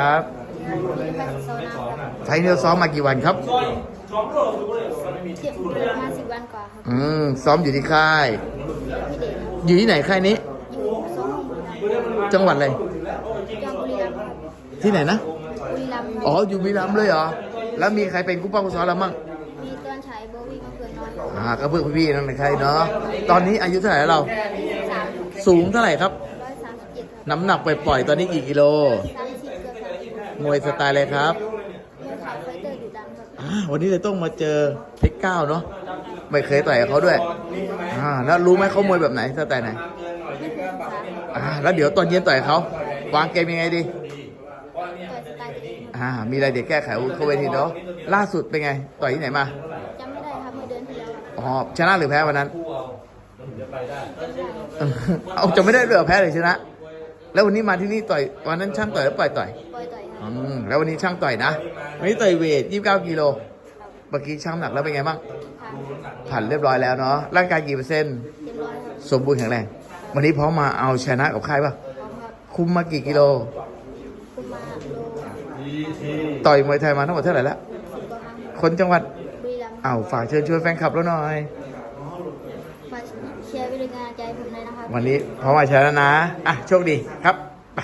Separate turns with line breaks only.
ครับ
โซนาครับ
ไฟเนลซ้อมมากี่วันครับ
เจ็บมาสิบวันกว่าครับ
อืมซ้อมอยู่ที่ค่าย
พี่เดชครับ
อยู่ที่ไหนค่ายนี้
อยู่สองบุรีรัมย์
จังหวัดอะไร
ยังบุรีรัมย์ครับ
ที่ไหนนะ
บุรีรัมย์
อ๋ออยู่บุรีรัมย์เลยเหรอแล้วมีใครเป็นกู้ป้ากู้ซ้อมแล้วมั่ง
มีต้นฉายโบวี่มะเขือน้อย
อ่าก็เพื่อนพี่ๆนั่นแหละใครเนาะตอนนี้อายุเท่าไหร่แล้วเรา
สาม
สูงเท่าไหร่ครับ
ร้อยสามสิบเจ็ดครับ
น้ำหนักไปปล่อยๆตอนนี้กี่กิโล
มสิบครับ
มวยสไตล์อะไรครับ
มวยขาวไฟเตอร์ดุดันครับ
อ่าวันนี้เลยต้องมาเจอเพชรเก้าเนาะไม่เคยต่อยกับเขาด้วยอ่าแล้วรู้ไหมเขามวยแบบไหนสไตล์ไหน
ไม่เคยศึกษาต่อย
อ่าแล้วเดี๋ยวตอนเย็นต่อยเขาวางเกมยังไงดี
สไตล์ตัวเองครับ
อ่ามีอะไรเดี๋ยวแก้ไขอาวุธเข้าเวทีเนาะล่าสุดเป็นไงต่อยที่ไหนมา
จำไม่ได้ครับเมื่อเดือนที่แล้วครับ
อ๋อชนะหรือแพ้วันนั้น เอาจะไม่ได้เหลือแพ้เลยชนะ แล้ววันนี้มาที่นี่ต่อยวันนั้นช่างต่อยแล้วปล่อยต่อย
ปล่ อยต่อยค
อื
รับ
มแล้ววันนี้ช่างต่อยนะวันนี้ต่อยเวท29กิโลเมื่อกี้ช่างน้ำหนักแล้วเป็นไงบ้าง
ผ่าน
ผ่านเรียบร้อยแล้วเนาะร่างกายกี่เปอร์เซ็นต์
เต็มร้อยครับ
สมบูรณ์แข็งแรงวันนี้พร้อมมาเอาชนะกับค่ายป่ะ
พร้อมครับ
คุมมากี่กิโล
คุณมาโล
ต่อยมวยไทยมาทั้งหมดเท่าไหร่แล้ว
สิบกว่าครั้งครับ
คนจังหวัด
บุรีรัมย์
อ้าวฝากเชิญชวนแฟนคลับแล้วหน่อย
มาเชียร์วิริงานใจผมเลยนะครับ
วันนี้พร้อมมาชนะนะอะโชคดีครับ